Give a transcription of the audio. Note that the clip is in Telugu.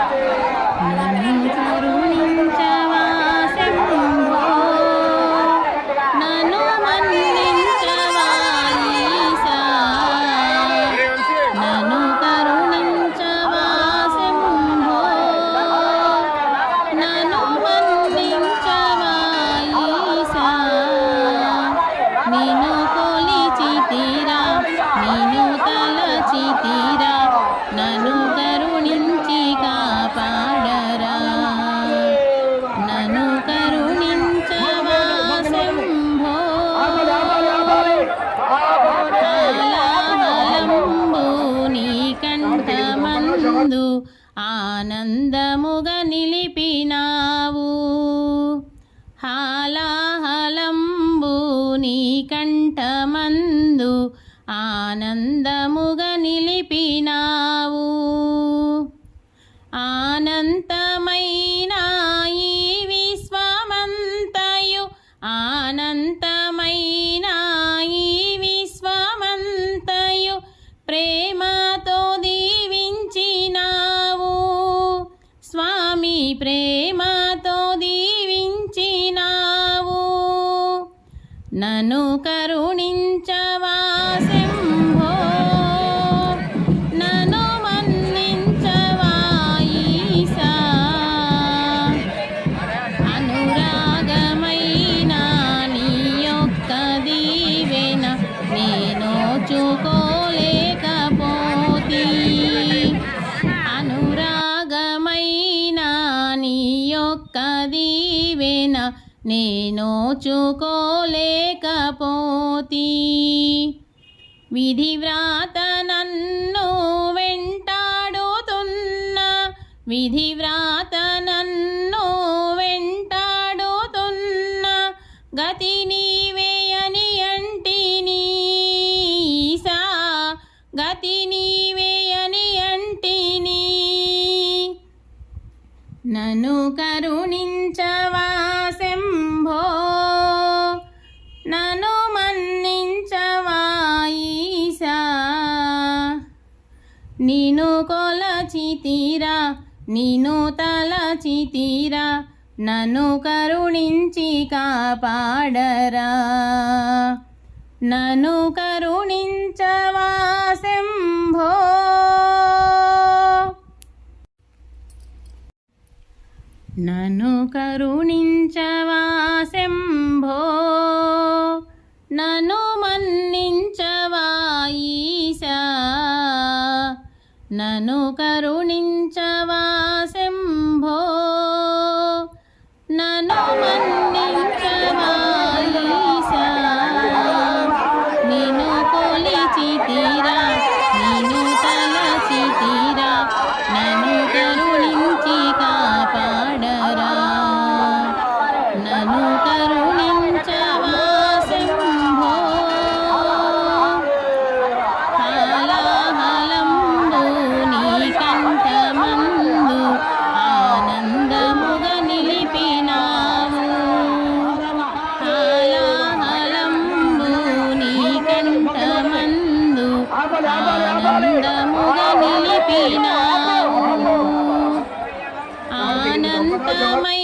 감사합니다. నందు ఆనందముగా నిలిపినావు. హాలాహలంబు నీ కంఠమందు ఆనందముగా నిలిపినావు. ఆనంతమైన ఈ విశ్వమంతయు ఆనంతమైన ఈ విశ్వమంతయు ప్రేమ నను కరుణించవా శంభో నను మన్నించవా ఈశా అనురాగమైన నీ యొక్క దీవెన నేను చూకోలేకపోతీ. అనురాగమైన నీ యొక్క దీవెన నేను చూకోలేకపోతీ. విధి వ్రాత నన్ను వెంటాడుతున్న విధి వ్రాత నన్ను వెంటాడుతున్న గతి నీవేయని అంటిని సా గతి నీవేయని అంటిని నన్ను కరుణించవా నిన్ను కొలచి తీరా నిన్ను నన్ను కరుణించి కాపాడరా. నన్ను కరుణించవా శంభో. నన్ను కరుణించవా శంభో. నన్ను నను కరుణించవా శంభో? నను మన్నించవా ఈశా? కొలిచి తీరా నిను తలచి తీరా నను కరుణించి కాపాడరా. నను కరుణ ఆనందముగా నిలిపినావు. ఆనందమై